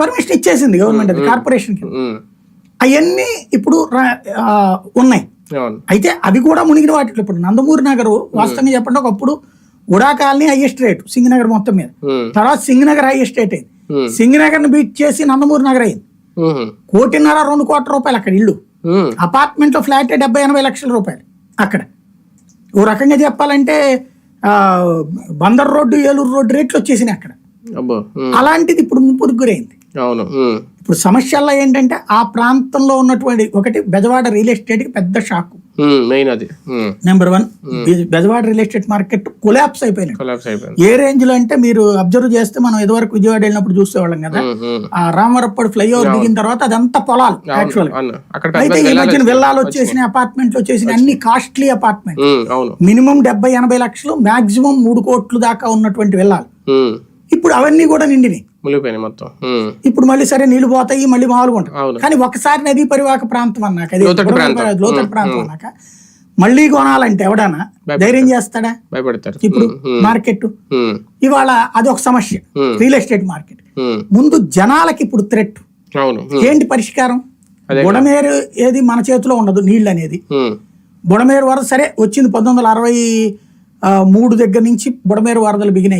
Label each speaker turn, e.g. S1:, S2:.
S1: Permission ఇచ్చేసింది government అది
S2: కార్పొరేషన్కి
S1: అవన్నీ ఇప్పుడు ఉన్నాయి. అయితే అవి కూడా మునిగిన వాటిలో ఇప్పుడు నందమూరి నగర్ వాస్తవంగా చెప్పండి ఒకప్పుడు UDA colony highest rate Singh Nagar మొత్తం మీద. తర్వాత సింగనగర్ హైయెస్ట్ రేట్ అయింది.
S2: ఉమ్,
S1: సింగనగర్ని బీట్ చేసి నందమూరి నగర్ అయింది. కోటిన్నర రెండు కోట్ల రూపాయలు అక్కడ ఇల్లు.
S2: ఉమ్,
S1: అపార్ట్మెంట్లో ఫ్లాట్ డెబ్బై ఎనభై లక్షల రూపాయలు అక్కడ. ఓ రకంగా చెప్పాలంటే బందర్ రోడ్డు ఏలూరు రోడ్డు రేట్లు వచ్చేసినాయి అక్కడ. అలాంటిది ఇప్పుడు ముప్పురికి గురైంది.
S2: అవును
S1: ఇప్పుడు సమస్యల్లో ఏంటంటే ఆ ప్రాంతంలో ఉన్నటువంటి ఒకటి బెజవాడ రియల్ ఎస్టేట్కి పెద్ద షాక్.
S2: మెయిన్ అది
S1: number one Bezawada real estate market collapse అయిపోయినాయి.
S2: కొలాప్స్ అయిపోయింది.
S1: ఏ రేంజ్లో అంటే మీరు అబ్జర్వ్ చేస్తే మనం ఇదివరకు విజయవాడ వెళ్ళినప్పుడు చూసేవాళ్ళం కదా ఆ రామవరప్పడు ఫ్లైఓవర్ దిగిన తర్వాత అదంతా పొలాలు యాక్చువల్ అయితే ఈ మధ్యన విల్లాలు వచ్చేసినాయి అపార్ట్మెంట్లు వచ్చేసినాయి అన్ని కాస్ట్లీ అపార్ట్మెంట్ మినిమం డెబ్బై ఎనభై లక్షలు మాక్సిమం మూడు కోట్లు దాకా ఉన్నటువంటి విల్లాలు. ఇప్పుడు అవన్నీ కూడా నిండినాయి.
S2: మునిగిపోయినాయి మొత్తం.
S1: ఇప్పుడు మళ్ళీ సరే నీళ్ళు పోతాయి మళ్ళీ మామూలుగా ఉంటాయి. కానీ ఒకసారి నదీ పరివాహక ప్రాంతం అన్నాక అది
S2: లోతట్టు ప్రాంతం.
S1: అన్నాక మళ్ళీ కొనాలంటే ఎవడన్నా ధైర్యం చేస్తాడా?
S2: భయపడతారు.
S1: ఇప్పుడు మార్కెట్ ఇవాళ అది ఒక సమస్య. Real estate market. ముందు జనాలకి ఇప్పుడు థ్రెట్ ఏంటి పరిష్కారం? బుడమేరు ఏది మన చేతిలో ఉండదు నీళ్ళు అనేది. బుడమేరు వరద సరే వచ్చింది పంతొమ్మిది వందల అరవై మూడు దగ్గర నుంచి బుడమేరు వరదలు బిగినాయి.